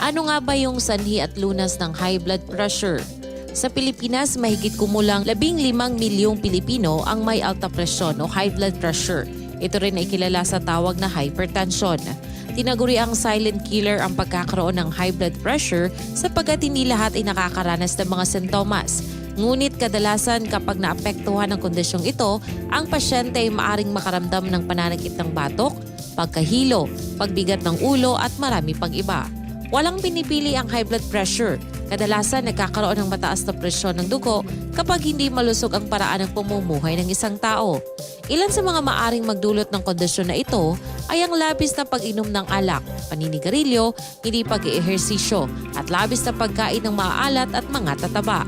Ano nga ba yung sanhi at lunas ng high blood pressure? Sa Pilipinas, mahigit kumulang 15 milyong Pilipino ang may alta presyon o high blood pressure. Ito rin ay kilala sa tawag na hypertension. Tinaguri ang silent killer ang pagkakaroon ng high blood pressure sapagkat hindi lahat ay nakakaranas ng mga sintomas. Ngunit kadalasan kapag naapektuhan ng kondisyong ito, ang pasyente ay maaring makaramdam ng pananakit ng batok, pagkahilo, pagbigat ng ulo at marami pang iba. Walang pinipili ang high blood pressure. Kadalasan nagkakaroon ng mataas na presyon ng dugo kapag hindi malusog ang paraan ng pamumuhay ng isang tao. Ilan sa mga maaring magdulot ng kondisyon na ito ay ang labis na pag-inom ng alak, paninigarilyo, hindi pag-ehersisyo at labis na pagkain ng maaalat at mga tataba.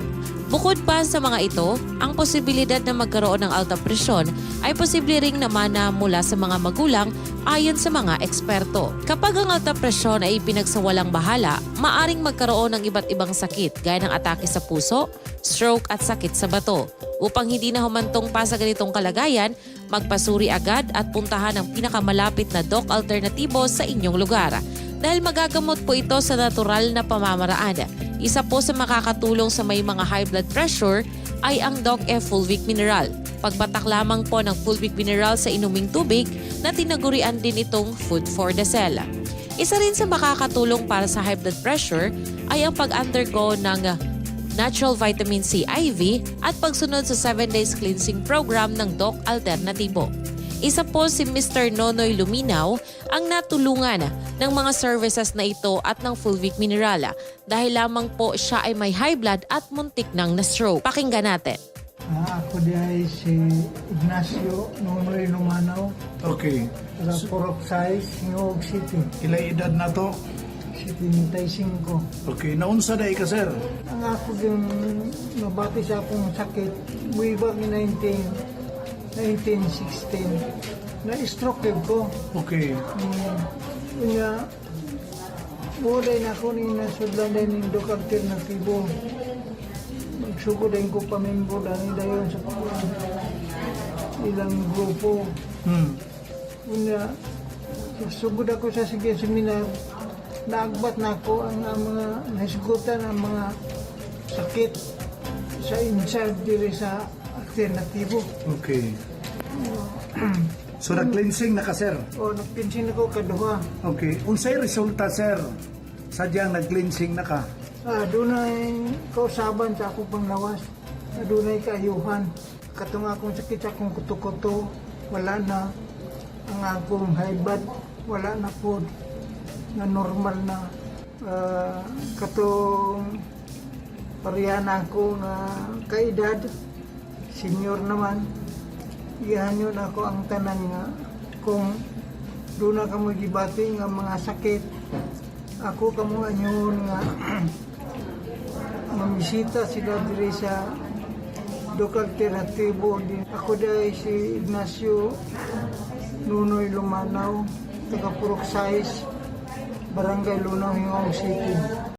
Bukod pa sa mga ito, ang posibilidad na magkaroon ng alta presyon ay posible ring naman na mula sa mga magulang ayon sa mga eksperto. Kapag ang alta presyon ay pinagsawalang bahala, maaring magkaroon ng iba't ibang sakit gaya ng atake sa puso, stroke at sakit sa bato. Upang hindi na humantong pa sa ganitong kalagayan, magpasuri agad at puntahan ang pinakamalapit na doc alternatibo sa inyong lugar. Dahil magagamot po ito sa natural na pamamaraan. Isa po sa makakatulong sa may mga high blood pressure ay ang Doc F Fulvic Mineral. Pagbatak lamang po ng Fulvic Mineral sa inuming tubig na tinagurian din itong food for the cell. Isa rin sa makakatulong para sa high blood pressure ay ang pag-undergo ng natural vitamin C IV at pagsunod sa 7 days cleansing program ng Doc Alternatibo. Isa po si Mr. Nonoy Luminaw ang natulungan ng mga services na ito at ng Fulvic Mineral dahil lamang po siya ay may high blood at muntik nang na-stroke. Pakinggan natin. Ah, ako di ay si Ignacio Nonoy Lumanaw, Okay. taga Purok Size, Hingog City, Ilay edad na to? 75. Okay. Naunsa na ka, sir? Ang ako yung nabati sa akong sakit, way back in 19, 1916, na-stroke ko. Okay. Hmm, Kanya, Buday na ako ni nasudlan din ng dok alternatibo. Magsugod din ko pamimbo dani dayon sa ilang grupo. Hmm. Una, sugod ako sa sige seminar, naagbat na ako ang, ang mga nasigutan ang mga sakit sa inside diri sa alternatibo. Okay. So, nag-cleansing na ka, sir? O nagpinsin ako kaduha. Okay. Unsay resulta, sir? Sadyang nag-cleansing na ka? Ah, dunay kausaban sa akong panglawas. Ah, Dunay kaayuhan. Katong akong sakit sa akong kuto-kuto, wala na. Ang akong high blood, wala na po. Na normal na. Ah, katong pariyana ako nga kaedad, senior naman. Iyahan yun ako ang tanan nga kung doon na kamo gibati nga mga sakit ako kamo anyon nga mamisita sila diri sa Doc Alternatibo din. Ako dahil si Ignacio Nunoy Lumanaw, taga Purok Size, Barangay Lunaw, Hingong City.